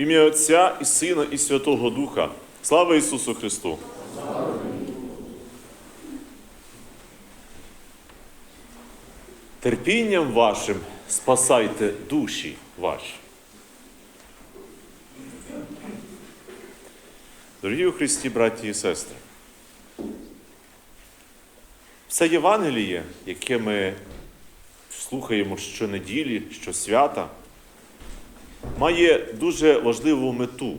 Ім'я Отця і Сина, і Святого Духа. Слава Ісусу Христу! Терпінням вашим спасайте душі ваші. Дорогі у Христі, браті і сестри, все Євангеліє, яке ми слухаємо щонеділі, щосвята, має дуже важливу мету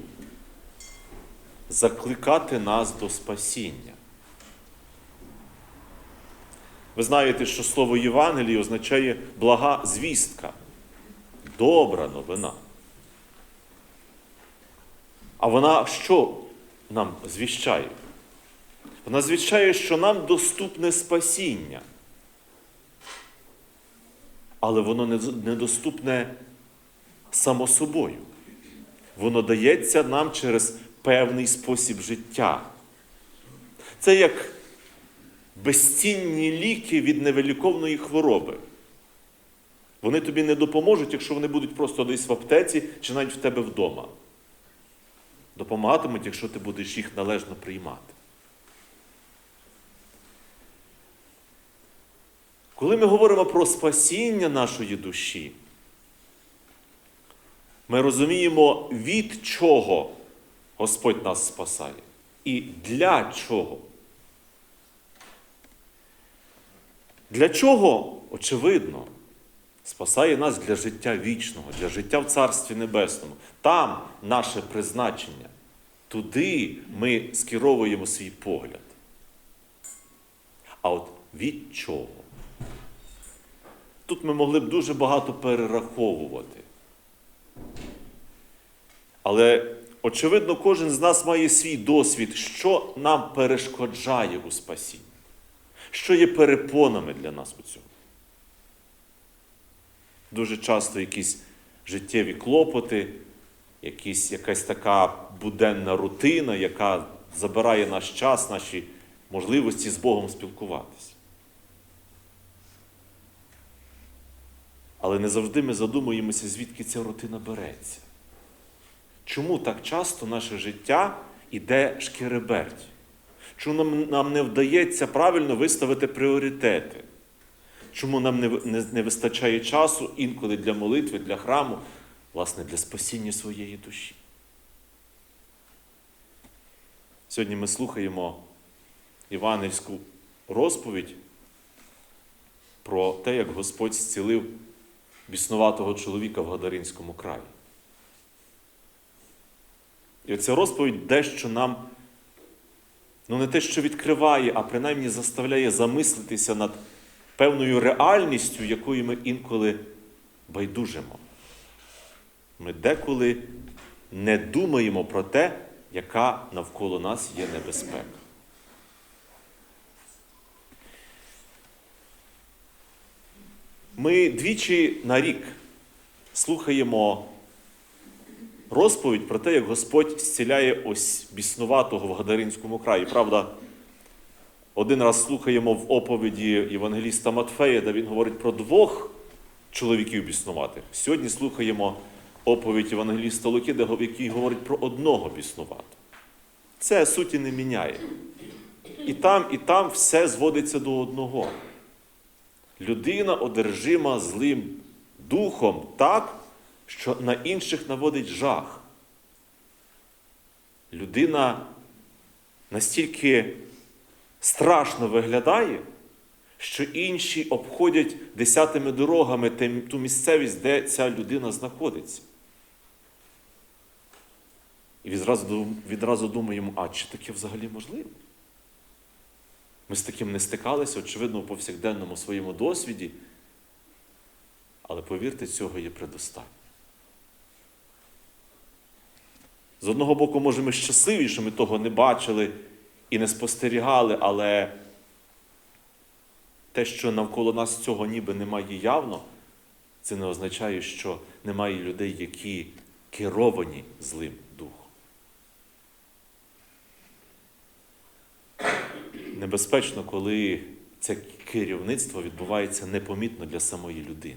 закликати нас до спасіння. Ви знаєте, що слово Євангеліє означає блага звістка, добра новина. А вона що нам звіщає? Вона звіщає, що нам доступне спасіння. Але воно недоступне само собою. Воно дається нам через певний спосіб життя. Це як безцінні ліки від невеликовної хвороби. Вони тобі не допоможуть, якщо вони будуть просто десь в аптеці чи навіть в тебе вдома. Допомагатимуть, якщо ти будеш їх належно приймати. Коли ми говоримо про спасіння нашої душі, ми розуміємо, від чого Господь нас спасає і для чого. Для чого, очевидно, спасає нас для життя вічного, для життя в Царстві Небесному. Там наше призначення. Туди ми скеровуємо свій погляд. А от від чого? Тут ми могли б дуже багато перераховувати. Але, очевидно, кожен з нас має свій досвід, що нам перешкоджає у спасінні, що є перепонами для нас у цьому. Дуже часто якісь життєві клопоти, якісь, якась така буденна рутина, яка забирає наш час, наші можливості з Богом спілкуватися. Але не завжди ми задумуємося, звідки ця рутина береться. Чому так часто наше життя іде шкереберть? Чому нам, нам не вдається правильно виставити пріоритети? Чому нам не, не, не вистачає часу інколи для молитви, для храму, власне, для спасіння своєї душі? Сьогодні ми слухаємо Іванівську розповідь про те, як Господь зцілив біснуватого чоловіка в Гадаринському краї. І оця розповідь дещо нам, ну не те, що відкриває, а принаймні заставляє замислитися над певною реальністю, якою ми інколи байдужимо. Ми деколи не думаємо про те, яка навколо нас є небезпека. Ми двічі на рік слухаємо розповідь про те, як Господь зціляє ось біснуватого в Гадаринському краї. Правда, один раз слухаємо в оповіді Євангеліста Матфея, де він говорить про двох чоловіків біснуватих. Сьогодні слухаємо оповідь Євангеліста Луки, де який говорить про одного біснуватого. Це суті не міняє. І там, і там все зводиться до одного. Людина одержима злим духом так, що на інших наводить жах. Людина настільки страшно виглядає, що інші обходять десятими дорогами ту місцевість, де ця людина знаходиться. І відразу, відразу думаємо, а чи таке взагалі можливо? Ми з таким не стикалися, очевидно, у повсякденному своєму досвіді. Але повірте, цього є предостатньо. З одного боку, може, ми щасливі, що ми того не бачили і не спостерігали, але те, що навколо нас цього ніби немає явно, це не означає, що немає людей, які керовані злим духом. Небезпечно, коли це керівництво відбувається непомітно для самої людини.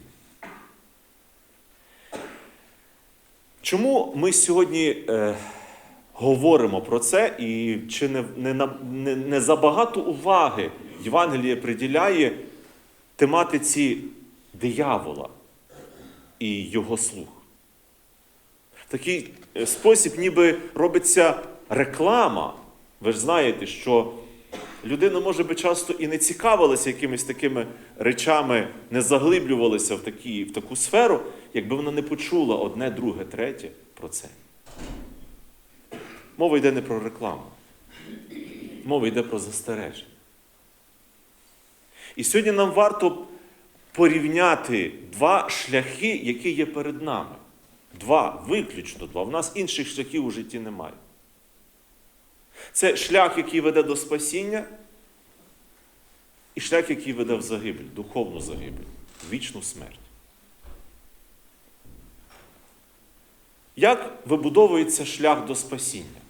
Чому ми сьогодні е, говоримо про це, і чи не, не, не, не забагато уваги Євангеліє приділяє тематиці диявола і його слуг? Такий е, спосіб ніби робиться реклама. Ви ж знаєте, що людина, може би, часто і не цікавилася якимись такими речами, не заглиблювалася в, такі, в таку сферу, якби вона не почула одне, друге, третє про це. Мова йде не про рекламу. Мова йде про застереження. І сьогодні нам варто порівняти два шляхи, які є перед нами. Два, виключно два. В нас інших шляхів у житті немає. Це шлях, який веде до спасіння, і шлях, який веде в загибель, духовну загибель, вічну смерть. Як вибудовується шлях до спасіння?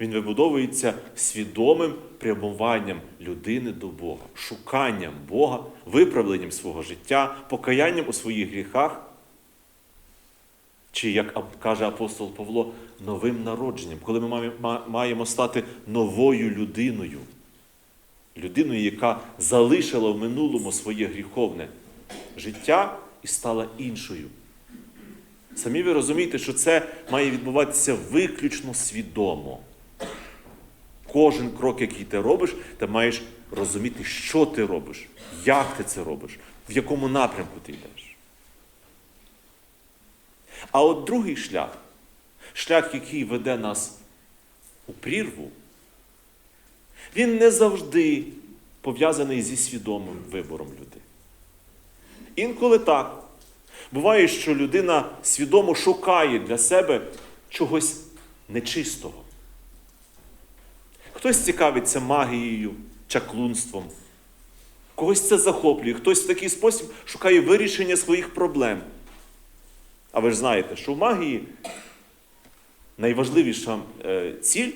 Він вибудовується свідомим прямуванням людини до Бога, шуканням Бога, виправленням свого життя, покаянням у своїх гріхах. Чи, як каже апостол Павло, новим народженням, коли ми маємо стати новою людиною, людиною, яка залишила в минулому своє гріховне життя і стала іншою. Самі ви розумієте, що це має відбуватися виключно свідомо. Кожен крок, який ти робиш, ти маєш розуміти, що ти робиш, як ти це робиш, в якому напрямку ти йдеш. А от другий шлях, шлях, який веде нас у прірву, він не завжди пов'язаний зі свідомим вибором людини. Інколи так. Буває, що людина свідомо шукає для себе чогось нечистого. Хтось цікавиться магією, чаклунством, когось це захоплює, хтось в такий спосіб шукає вирішення своїх проблем. А ви ж знаєте, що в магії найважливіша е, ціль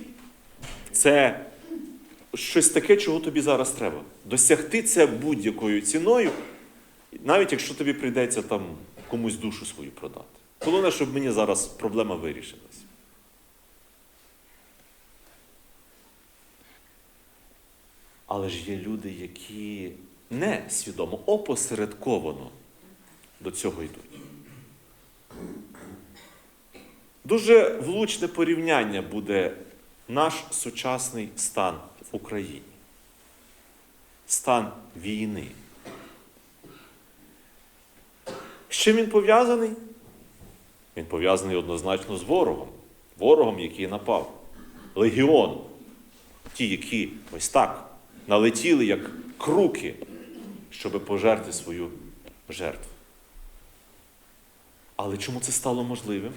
це щось таке, чого тобі зараз треба. Досягти це будь-якою ціною, навіть якщо тобі прийдеться там комусь душу свою продати. Головне, щоб мені зараз проблема вирішилась. Але ж є люди, які не свідомо, опосередковано до цього йдуть. Дуже влучне порівняння буде наш сучасний стан в Україні. Стан війни. З чим він пов'язаний? Він пов'язаний однозначно з ворогом. Ворогом, який напав. Легіон. Ті, які ось так налетіли, як круки, щоб пожерти свою жертву. Але чому це стало можливим?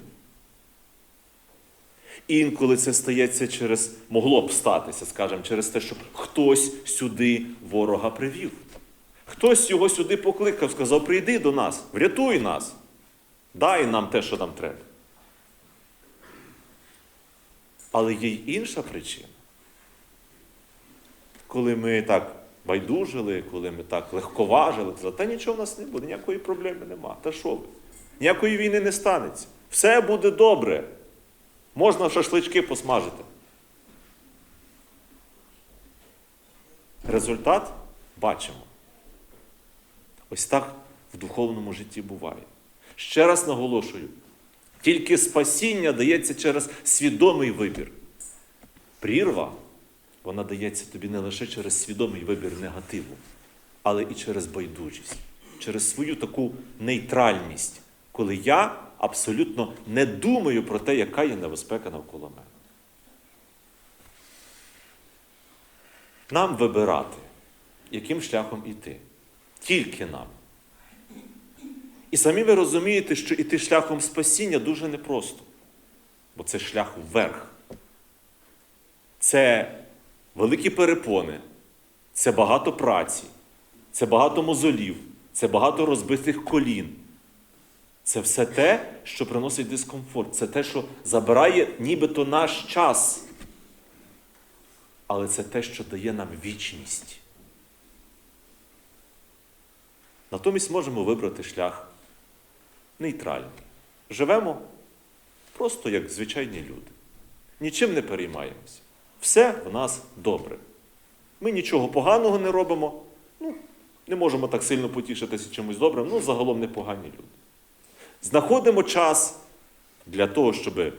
Інколи це стається через, могло б статися, скажімо, через те, що хтось сюди ворога привів. Хтось його сюди покликав, сказав: прийди до нас, врятуй нас, дай нам те, що нам треба. Але є й інша причина. Коли ми так байдужили, коли ми так легковажили, та нічого в нас не буде, ніякої проблеми нема. Та що ви? Ніякої війни не станеться. Все буде добре. Можна шашлички посмажити. Результат бачимо. Ось так в духовному житті буває. Ще раз наголошую: тільки спасіння дається через свідомий вибір. Прірва, вона дається тобі не лише через свідомий вибір негативу, але і через байдужість, через свою таку нейтральність, коли я абсолютно не думаю про те, яка є небезпека навколо мене. Нам вибирати, яким шляхом іти. Тільки нам. І самі ви розумієте, що іти шляхом спасіння дуже непросто. Бо це шлях вверх. Це великі перепони, це багато праці, це багато мозолів, це багато розбитих колін. Це все те, що приносить дискомфорт. Це те, що забирає нібито наш час. Але це те, що дає нам вічність. Натомість можемо вибрати шлях нейтральний, живемо просто як звичайні люди. Нічим не переймаємося. Все в нас добре. Ми нічого поганого не робимо, ну, не можемо так сильно потішитися чимось добрим, ну загалом непогані люди. Знаходимо час для того, щоб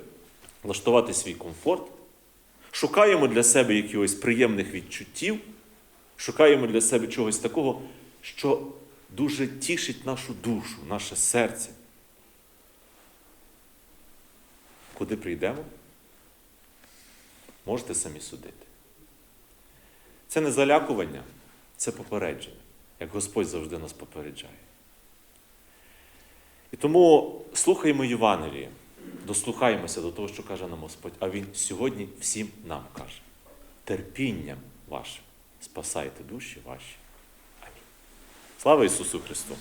влаштувати свій комфорт, шукаємо для себе якихось приємних відчуттів, шукаємо для себе чогось такого, що дуже тішить нашу душу, наше серце. Куди прийдемо? Можете самі судити. Це не залякування, це попередження, як Господь завжди нас попереджає. Тому слухаємо Євангеліє, дослухаємося до того, що каже нам Господь, а Він сьогодні всім нам каже. Терпінням вашим спасайте душі ваші. Амінь. Слава Ісусу Христу!